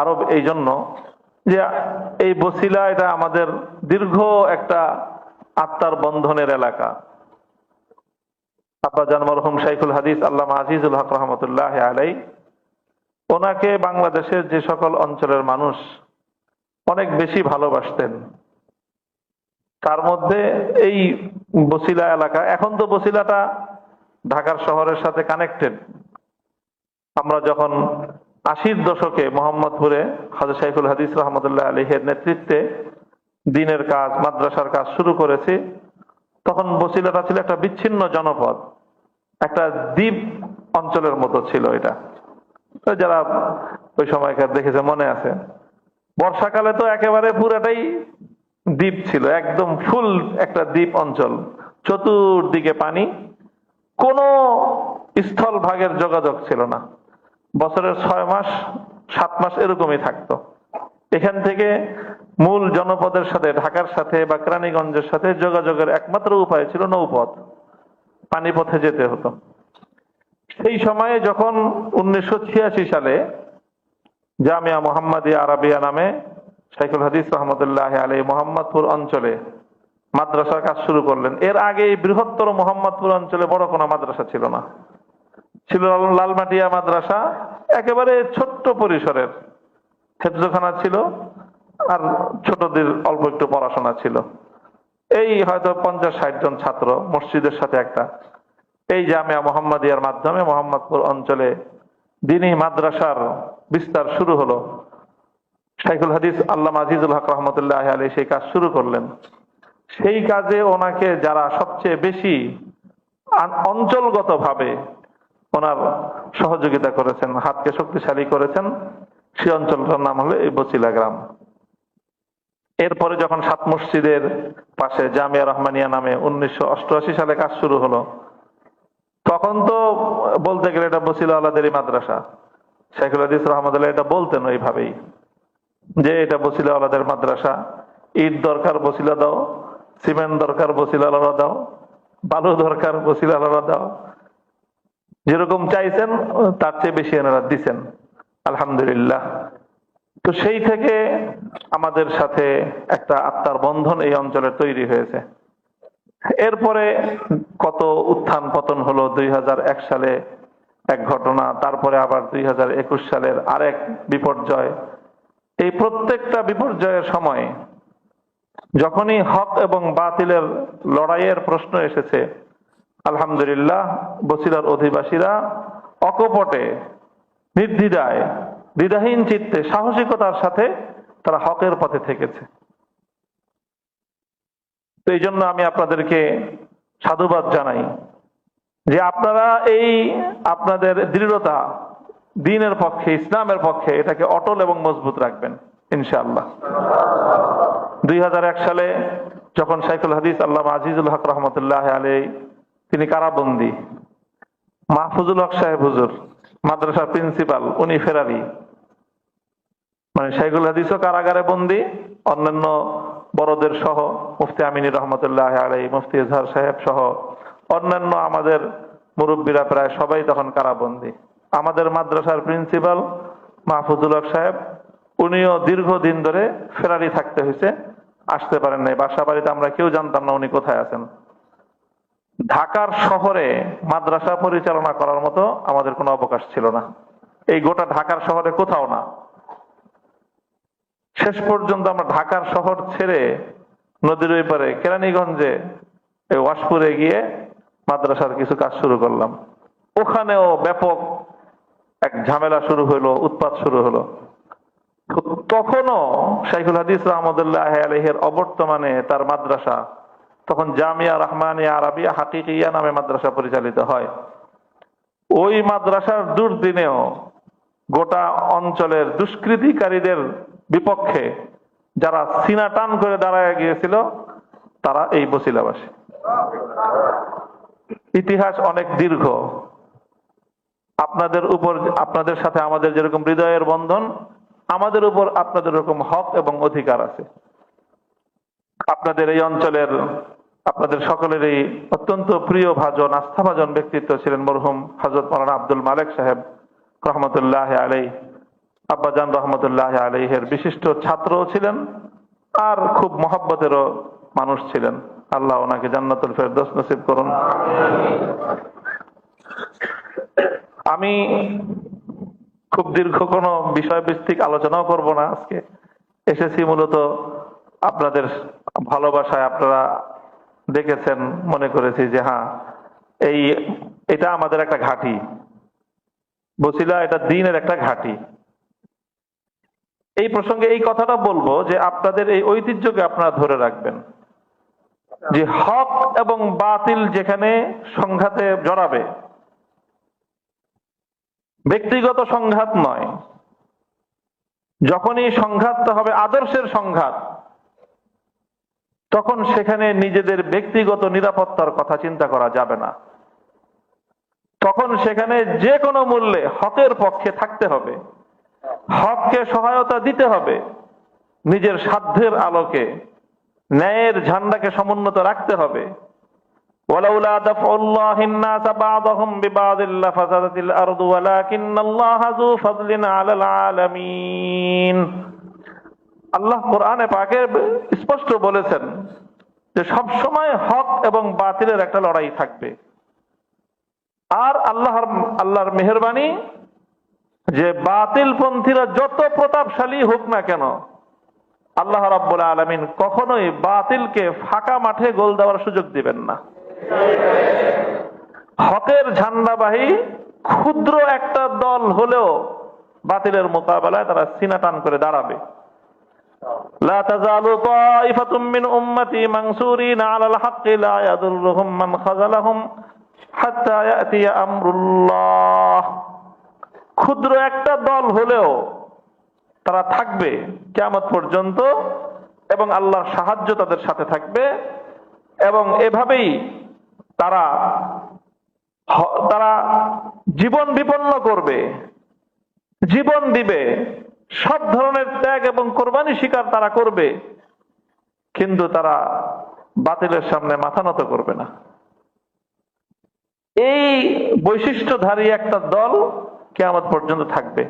আরব এই জন্য যে এই বসিলা এটা আমাদের দীর্ঘ একটা আত্মার বন্ধনের এলাকা। আব্বাজান মরহুম শাইখুল হাদিস আল্লাহ আজিজুল হক রহমতুল্লাহ আলাই, ওনাকে বাংলাদেশের যে সকল অঞ্চলের মানুষ অনেক বেশি ভালোবাসতেন। তার মধ্যে এই বসিলা এলাকা, এখন তো বসিলাটা ঢাকার শহরের সাথে কানেক্টেড আমরা যখন আশির দশকে মোহাম্মদপুরে হাজর শাইখুল হাদিস রহমতুল্লাহ আলহের নেতৃত্বে দিনের কাজ, মাদ্রাসার কাজ শুরু করেছি। তখন বসিলাটা ছিল একটা বিচ্ছিন্ন জনপদ, একটা দ্বীপ অঞ্চলের মতো ছিল এটা। যারা ওই সময়কার দেখেছে, মনে আছে। বর্ষাকালে তো একেবারে পুরাটাই দ্বীপ ছিল, একদম ফুল একটা দ্বীপ অঞ্চল, চতুর্দিকে পানি, কোনো স্থল ভাগের যোগাযোগ ছিল না। বছরের ছয় মাস, সাত মাস এরকমই থাকতো। এখান থেকে মূল জনপদের সাথে, ঢাকার সাথে বা কেরানীগঞ্জের সাথে যোগাযোগের একমাত্র উপায় ছিল নৌপথ। পানিপথে যেতে হতো। সেই সময়ে যখন উনিশশো ছিয়াশি সালে জামিয়া মোহাম্মদিয়া আরাবিয়া নামে শাইখুল হাদিস রহমতুল্লাহ আলী মোহাম্মদপুর অঞ্চলে মাদ্রাসার কাজ শুরু করলেন। এর আগে বৃহত্তর মোহাম্মদপুর অঞ্চলে বড় কোনো মাদ্রাসা ছিল না। ছিল লালমাটিয়া মাদ্রাসা, একেবারে ছোট্ট পরিসরের হেফজখানা ছিল আর ছোটদের অল্প একটু পড়াশোনা ছিল। এই হয়তো পঞ্চাশ ষাট জন ছাত্র মসজিদের সাথে একটা। এই জামিয়া মোহাম্মদিয়ার মাধ্যমে মোহাম্মদপুর অঞ্চলে দিনী মাদ্রাসার বিস্তার শুরু হলো। শাইখুল হাদিস আল্লাহ আজিজুল হক রহমতুল্লাহ আলী সেই কাজ শুরু করলেন। সেই কাজে ওনাকে যারা সবচেয়ে বেশি অঞ্চলগত ভাবে ওনার সহযোগিতা করেছেন, হাতকে শক্তিশালী করেছেন। সে অঞ্চলটার নাম হলো এই বচিলা গ্রাম। এরপরে যখন সাত মসজিদের পাশে জামিয়া রহমানিয়া নামে উনিশশো অষ্টআশি সালে কাজ শুরু হলো, তখন তো বলতে গেলে এটা বসিলা আল্লাদেরই মাদ্রাসা। শেখুল হাদিস রহমদুল্লাহ এটা বলতেন ওইভাবেই, যে এটা বসিলা আলাদের মাদ্রাসা। ইট দরকার বসিলা দাও, সিমেন্ট দরকার বসিলা আলাদা দাও, বালু দরকার বসিলা আলাদা দাও যেরকম চাইছেন, তার চেয়ে বেশি এনারা দিচ্ছেন আলহামদুলিল্লাহ। তো সেই থেকে আমাদের সাথে একটা আত্মার বন্ধন এই অঞ্চলে তৈরি হয়েছে। এরপরে কত উত্থান পতন হলো দুই সালে এক ঘটনা, তারপরে আবার দুই হাজার একুশ সালের আরেক বিপর্যয়। এই প্রত্যেকটা বিপর্যয়ের সময় যখনই হক এবং বাতিলের লড়াইয়ের প্রশ্ন এসেছে আলহামদুলিল্লাহ, বসিরার অধিবাসীরা অকপটে, নির্দ্বিধায়, দ্বিধাহীন চিত্তে, সাহসিকতার সাথে তারা হকের পথে থেকেছে। এই জন্য আমি আপনাদেরকে সাধুবাদ জানাই যে আপনারা এই আপনাদের দৃঢ়তা দিনের পক্ষে, ইসলামের পক্ষে এটাকে অটল এবং মজবুত রাখবেন, ইনশাআল্লাহ। দুই হাজার এক সালে যখন সাইকুল হাদিস আল্লাহ আজিজুল হক রহমতুল্লাহ আলী তিনি কারাবন্দি। মাহফুজুল হক সাহেব হুজুর, মাদ্রাসার প্রিন্সিপাল, উনি ফেরারি। মানে শাইকুল হাদিসও কারাগারে বন্দি, অন্যান্য বড়দের সহ, মুফতি আমিনী রহমতুল্লাহ আলাই মুফতি ইজহার সাহেব সহ, অন্যান্য আমাদের মুরব্বীরা প্রায় সবাই তখন কারাবন্দি। আমাদের মাদ্রাসার প্রিন্সিপাল মাহফুজুল হক সাহেব, উনিও দীর্ঘদিন ধরে ফেরারি থাকতে হয়েছে, আসতে পারেন নাই। বাসা বাড়িতে আমরা কেউ জানতাম না উনি কোথায় আছেন। ঢাকার শহরে মাদ্রাসা পরিচালনা করার মতো আমাদের কোনো অবকাশ ছিল না। এই গোটা ঢাকার শহরে কোথাও না। শেষ পর্যন্ত আমরা ঢাকার শহর ছেড়ে নদীর ওই পারে কেরানীগঞ্জে ওয়াশপুরে গিয়ে মাদ্রাসার কিছু কাজ শুরু করলাম। ওখানেও ব্যাপক এক ঝামেলা শুরু হলো, উৎপাত শুরু হলো। তখনও শাইখুল হাদিস রহমদুল্লাহ আলহের অবর্তমানে তার মাদ্রাসা তখন জামিয়া রহমানিয়া আরবিয়া হাকিকিয়া নামে মাদ্রাসা পরিচালিত হয়। ওই মাদ্রাসার দুর্দিনেও গোটা অঞ্চলের দুষ্কৃতিকারীদের বিপক্ষে যারা সিনা টান করে দাঁড়ায় গিয়েছিল, তারা এই বসিলাবাসী। ইতিহাস অনেক দীর্ঘ। আপনাদের উপর, আপনাদের সাথে আমাদের যেরকম হৃদয়ের বন্ধন, আমাদের উপর আপনাদের এরকম হক এবং অধিকার আছে। আপনাদের এই অঞ্চলের আপনাদের সকলেরই অত্যন্ত প্রিয় ভাজন, আস্থাভাজন ব্যক্তিত্ব ছিলেন মরহুম হজরত মৌলানা আব্দুল মালেক সাহেব রহমতুল্লাহ আলাই আব্বাজান রহমতুল্লাহ আলহের বিশিষ্ট ছাত্রও ছিলেন আর খুব মহাব্বতেরও মানুষ ছিলেন। আল্লাহ ওনাকে জান্নাতুল ফেরদৌস নসিব করুন। আমি খুব দীর্ঘ কোনো বিষয় ভিত্তিক আলোচনাও করব না আজকে। এসেছি মূলত আপনাদের ভালোবাসায় আপনারা দেখেছেন, মনে করেছি যে হ্যাঁ এই, এটা আমাদের একটা ঘাঁটি। বসিলা, এটা দিনের একটা ঘাঁটি। এই প্রসঙ্গে এই কথাটা বলব যে আপনাদের এই ঐতিহ্যকে আপনারা ধরে রাখবেন। যে হক এবং বাতিল যেখানে সংঘাতে জড়াবে, ব্যক্তিগত সংঘাত নয়। যখনই সংঘাতটা হবে, আদর্শের সংঘাত তখন সেখানে নিজেদের ব্যক্তিগত নিরাপত্তার কথা চিন্তা করা যাবে না তখন সেখানে যে কোনো মূল্যে হকের পক্ষে থাকতে হবে হককে সহায়তা দিতে হবে নিজের সাধ্যের আলোকে ন্যায়ের ঝান্ডাকে সমুন্নত রাখতে হবে ولولا دفع الله الناس بعضهم ببعض لفسدت الأرض ولكن الله ذو فضل على العالمين আল্লাহ কোরআনে পাকে স্পষ্ট বলেছেন যে সব সময় হক এবং বাতিলের একটা লড়াই থাকবে। আর আল্লাহর আল্লাহর মেহরবানি যে বাতিল পন্থীরা যত প্রতাপশালী হোক না কেন, আল্লাহ রাব্বুল আলমিন কখনোই বাতিলকে ফাঁকা মাঠে গোল দেওয়ার সুযোগ দিবেন না। হকের ঝান্ডাবাহী ক্ষুদ্র একটা দল হলেও বাতিলের মোকাবেলায় তারা সিনা টান করে দাঁড়াবে। لا تزال طائفة من أمتي منصورين على الحق لا يضرهم من خذلهم حتى يأتي أمر الله ক্ষুদ্র একটা দল হলেও তারা থাকবে কেমত পর্যন্ত এবং আল্লাহর সাহায্য তাদের সাথে থাকবে এবং এভাবেই তারা হ- তারা জীবন বিপন্ন করবে জীবন দিবে সব ধরনের ত্যাগ এবং কোরবানি শিকার তারা করবে, কিন্তু তারা বাতিলের সামনে মাথা নত করবে না। এই বৈশিষ্ট্যধারী একটা দল কেমন পর্যন্ত থাকবে।